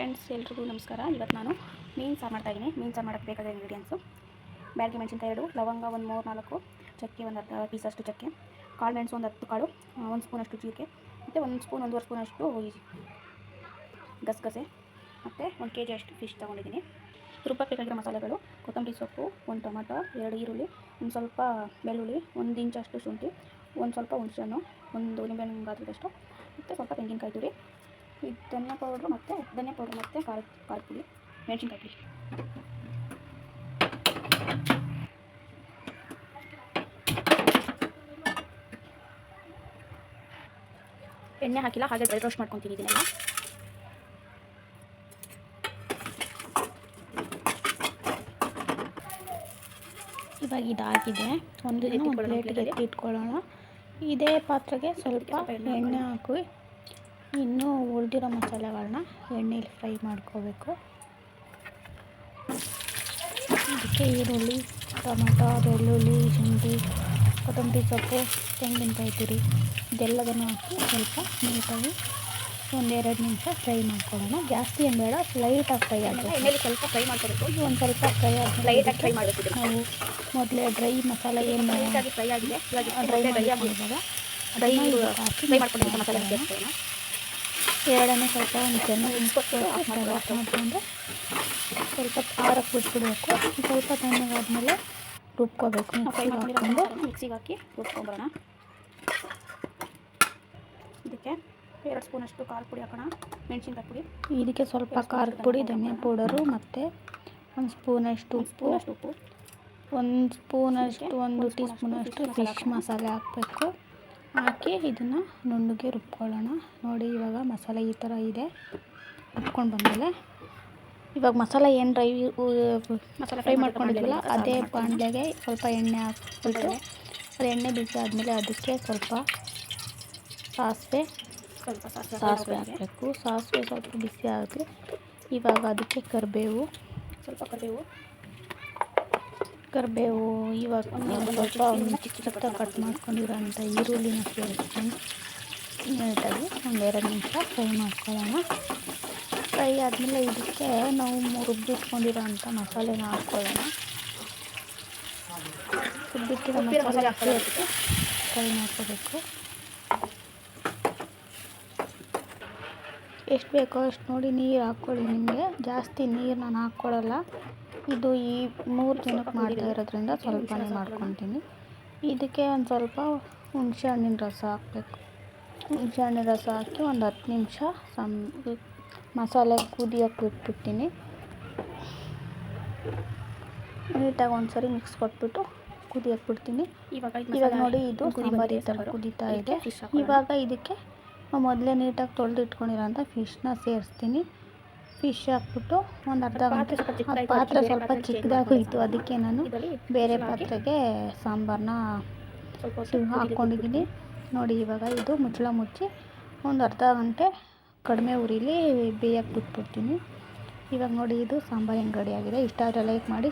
Friends, ಎಲ್ರಿಗೂ ನಮಸ್ಕಾರ. ಇವತ್ತು ನಾನು ಮೀನು ಸಾರು ಮಾಡ್ತಾಯಿದ್ದೀನಿ ಮೀನು ಸಾರು ಮಾಡೋಕ್ಕೆ ಬೇಕಾದ ಇಂಗ್ರೀಡಿಯೆಂಟ್ಸು ಬ್ಯಾಡಗಿ ಮೆಣಸಿನ್ಕಾಯಿ ಎರಡು, ಲವಂಗ ಒಂದು ಮೂರು ನಾಲ್ಕು, ಚಕ್ಕೆ ಒಂದು ಅರ್ಧ ಪೀಸಷ್ಟು ಚಕ್ಕೆ, ಕಾಳು ಮೆಣಸು ಒಂದು ಹತ್ತು ಕಾಳು ಒಂದು ಸ್ಪೂನಷ್ಟು ಜೀರಿಗೆ, ಮತ್ತು ಒಂದು ಸ್ಪೂನ್, ಒಂದೂವರೆ ಸ್ಪೂನಷ್ಟು ಗಸಗಸೆ, ಮತ್ತು ಒಂದು ಕೆ ಜಿ ಅಷ್ಟು ಫಿಶ್ ತೊಗೊಂಡಿದ್ದೀನಿ. ರುಬ್ಬಕ್ಕೆ ಬೇಕಾಗಿರೋ ಮಸಾಲೆಗಳು, ಕೊತ್ತಂಬರಿ ಸೊಪ್ಪು, ಒಂದು ಟೊಮೆಟೊ, ಎರಡು ಈರುಳ್ಳಿ, ಒಂದು ಸ್ವಲ್ಪ ಬೆಳ್ಳುಳ್ಳಿ, ಒಂದು ಇಂಚಷ್ಟು ಶುಂಠಿ, ಒಂದು ಸ್ವಲ್ಪ ಹುಣಸೆಹಣ್ಣು, ಒಂದು ನಿಂಬೆಹಣ್ಣು ಗಾತ್ರದಷ್ಟು ಮತ್ತು ಸ್ವಲ್ಪ ತೆಂಗಿನಕಾಯಿ ತುರಿ ಈ ಧನಿಯಾ ಪೌಡ್ರು ಮತ್ತು ಧನಿಯಾ ಪೌಡ್ರ್ ಮತ್ತು ಖಾರ ಖಾರದ ಪುಡಿ ಮೆಣಸಿನ್ಕಾಯಿ ಪುಡಿ. ಎಣ್ಣೆ ಹಾಕಿಲ್ಲ ಹಾಗೆ ಡ್ರೈ ರೋಸ್ಟ್ ಮಾಡ್ಕೊತೀನಿ ಇದನ್ನೆಲ್ಲ. ಇವಾಗ ಇದಾಗಿದೆ. ಒಂದು ದಿನ ಒಂದು ಪ್ಲೇಟ್ಗೆ ಇಟ್ಕೊಳ್ಳೋಣ. ಇದೇ ಪಾತ್ರೆಗೆ ಸ್ವಲ್ಪ ಎಣ್ಣೆ ಹಾಕಿ ಇನ್ನೂ ಉಳಿದಿರೋ ಮಸಾಲೆಗಳನ್ನ ಎಣ್ಣೆಲಿ ಫ್ರೈ ಮಾಡ್ಕೋಬೇಕು. ಅದಕ್ಕೆ ಈರುಳ್ಳಿ ಟೊಮೆಟೊ ಬೆಳ್ಳುಳ್ಳಿ ಶುಂಠಿ ಕೊತ್ತಂಬರಿ ಸೊಪ್ಪು ತೆಂಗಿನಕಾಯಿ ತುರಿ ಇದೆಲ್ಲದನ್ನು ಹಾಕಿ ಸ್ವಲ್ಪ ನೀಟಾಗಿ ಒಂದೆರಡು ನಿಮಿಷ ಫ್ರೈ ಮಾಡ್ಕೊಳ್ಳೋಣ. ಜಾಸ್ತಿ ಏನು ಬೇಡ ಲೈಟಾಗಿ ಫ್ರೈ ಆಗಬೇಕು ಸ್ವಲ್ಪ ಫ್ರೈ ಮಾಡ್ಕೋಬೇಕು. ಒಂದು ಸ್ವಲ್ಪ ಫ್ರೈ ಆಗಿ ಲೈಟಾಗಿ ಫ್ರೈ ಮಾಡಬೇಕು ನಾವು ಮೊದಲೇ ಡ್ರೈ ಮಸಾಲೆ ಏನು ಲೈಟಾಗಿ ಫ್ರೈ ಆಗಿದೆ. ಡ್ರೈ ಡ್ರೈ ಆಗಿ ಮಾಡಿದಾಗ ಡ್ರೈ ಹಾಕಿ ಫ್ರೈ ಮಾಡ್ಕೊಂಡು ಮಸಾಲೆ ಸೇರಿಸ್ತೇವೆ ಎರಡನೇ ಸ್ವಲ್ಪ ಒಂದು ಚೆನ್ನಾಗಿ ಸ್ವಲ್ಪ ಖಾರಕ್ಕೆ ಬಿಟ್ಬಿಡಬೇಕು ಸ್ವಲ್ಪ ತಣ್ಣಗಾದ್ಮೇಲೆ ರುಬ್ಕೋಬೇಕು. ಹಾಕೊಂಡು ಮಿಕ್ಸಿಗೆ ಹಾಕಿ ರುಬ್ಕೊಂಬರೋಣ ಇದಕ್ಕೆ ಎರಡು ಸ್ಪೂನಷ್ಟು ಖಾರ ಪುಡಿ ಹಾಕೋಣ. ಮೆಣಸಿನ್ಕಾಯಿ ಪುಡಿ. ಇದಕ್ಕೆ ಸ್ವಲ್ಪ ಖಾರದ ಪುಡಿ ಧನಿಯಾ ಪೌಡರು ಮತ್ತು ಒಂದು ಸ್ಪೂನಷ್ಟು ಅಷ್ಟು ಉಪ್ಪು. ಸ್ಪೂನಷ್ಟು ಉಪ್ಪು. ಒಂದು ಸ್ಪೂನಷ್ಟು ಒಂದು ಟೀ ಸ್ಪೂನಷ್ಟು ಫಿಶ್ ಮಸಾಲೆ ಹಾಕಬೇಕು. ಹಾಕಿ ಇದನ್ನು ನುಣ್ಣಗೆ ರುಬ್ಕೊಳ್ಳೋಣ. ನೋಡಿ ಇವಾಗ ಮಸಾಲೆ ಈ ಥರ ಇದೆ. ರುಬ್ಕೊಂಡು ಬಂದಮೇಲೆ ಇವಾಗ ಮಸಾಲೆ ಏನು ಡ್ರೈ ಮಸಾಲೆ ಫ್ರೈ ಮಾಡ್ಕೊಂಡಿದ್ವಲ್ಲ ಮಾಡ್ಕೊಂಡಿದ್ದೀವಲ್ಲ, ಅದೇ ಬಾಣಲೆಗೆ ಸ್ವಲ್ಪ ಎಣ್ಣೆ ಹಾಕ್ಬಿಟ್ಟು ಅದು ಎಣ್ಣೆ ಬಿಸಿ ಆದಮೇಲೆ ಅದಕ್ಕೆ ಸ್ವಲ್ಪ ಸಾಸಿವೆ ಸ್ವಲ್ಪ ಸಾಸಿವೆ. ಹಾಕಬೇಕು ಸಾಸಿವೆ ಸ್ವಲ್ಪ ಬಿಸಿ ಆಗುತ್ತೆ ಇವಾಗ ಅದಕ್ಕೆ ಕರಿಬೇವು ಸ್ವಲ್ಪ ಕರಿಬೇವು. ಕರಿಬೇವು, ಇವಾಗ ಒಂದು ಒಂದು ಒಂದು ಸ್ವಲ್ಪ ಚಿಕ್ಕ ಒಂದು ಕಟ್ ಮಾಡ್ಕೊಂಡಿರೋಂಥ ಈರುಳ್ಳಿನ ಸೇರಿಸ್ತೀನಿ. ನೀಟಾಗಿ ಒಂದೆರಡು ನಿಮಿಷ ಫ್ರೈ ಮಾಡ್ಕೊಳ್ಳೋಣ. ಫ್ರೈ ಆದಮೇಲೆ ಇದಕ್ಕೆ ನಾವು ರುಬ್ಬಿಟ್ಕೊಂಡಿರೋಂಥ ಮಸಾಲೆನ ಹಾಕ್ಕೊಳ್ಳೋಣ. ರುಬ್ಬಿಟ್ಟಿರೋ ಮಸಾಲೆ ಫ್ರೈ ಮಾಡ್ಕೋಬೇಕು. ಎಷ್ಟು ಬೇಕೋ ಅಷ್ಟು ನೋಡಿ ನೀರು ಹಾಕ್ಕೊಳ್ಳಿ ನಿಮಗೆ. ಜಾಸ್ತಿ ನೀರು ನಾನು ಹಾಕ್ಕೊಳ್ಳಲ್ಲ. ಇದು ಈ ಮೂರು ಜನಕ್ಕೆ ಮಾಡ್ತಾ ಇರೋದ್ರಿಂದ ಸ್ವಲ್ಪನೇ ಮಾಡ್ಕೊತೀನಿ. ಇದಕ್ಕೆ ಒಂದು ಸ್ವಲ್ಪ ಹುಣಸೆ ಹಣ್ಣಿನ ರಸ ಹಾಕಬೇಕು. ಹುಣಸೆ ಹಣ್ಣಿನ ರಸ ಹಾಕಿ ಒಂದು ಹತ್ತು ನಿಮಿಷ ಸಮ್ ಮಸಾಲೆ ಕುದಿಯೋಕೆ ಬಿಟ್ಬಿಡ್ತೀನಿ ನೀಟಾಗಿ ಒಂದು ಸರಿ ಮಿಕ್ಸ್ ಕೊಟ್ಬಿಟ್ಟು ಕುದಿಯೋಕೆ ಬಿಡ್ತೀನಿ. ಇವಾಗ ಇವಾಗ ನೋಡಿ ಇದು. ಕುದೀತಾ ಇದೆ. ಇವಾಗ ಇದಕ್ಕೆ ಮೊದಲೇ ನೀಟಾಗಿ ತೊಳೆದು ಇಟ್ಕೊಂಡಿರೋಂಥ ಫಿಶ್ನ ಸೇರಿಸ್ತೀನಿ. ಫಿಶ್ ಹಾಕ್ಬಿಟ್ಟು ಒಂದು ಅರ್ಧ ಗಂಟೆ ಪಾತ್ರೆ ಸ್ವಲ್ಪ ಚಿಕ್ಕದಾಗಿ ಹೋಯಿತು. ಚಿಕ್ಕದಾಗೋಯಿತು ಅದಕ್ಕೆ ನಾನು ಬೇರೆ ಪಾತ್ರೆಗೆ ಸಾಂಬಾರನ್ನ ಹಾಕ್ಕೊಂಡಿದ್ದೀನಿ ನೋಡಿ ಇವಾಗ ಇದು ಮುಚ್ಚಳ ಮುಚ್ಚಿ ಒಂದು ಅರ್ಧ ಗಂಟೆ ಕಡಿಮೆ ಉರಿಲಿ ಬೇಯಕ್ಕೆ ಬಿಟ್ಬಿಡ್ತೀನಿ. ಇವಾಗ ನೋಡಿ ಇದು ಸಾಂಬಾರು ಹೆಂಗೆ ರೆಡಿಯಾಗಿದೆ ಆಗಿದೆ. ಇಷ್ಟ ಆದರೆ ಲೈಕ್ ಮಾಡಿ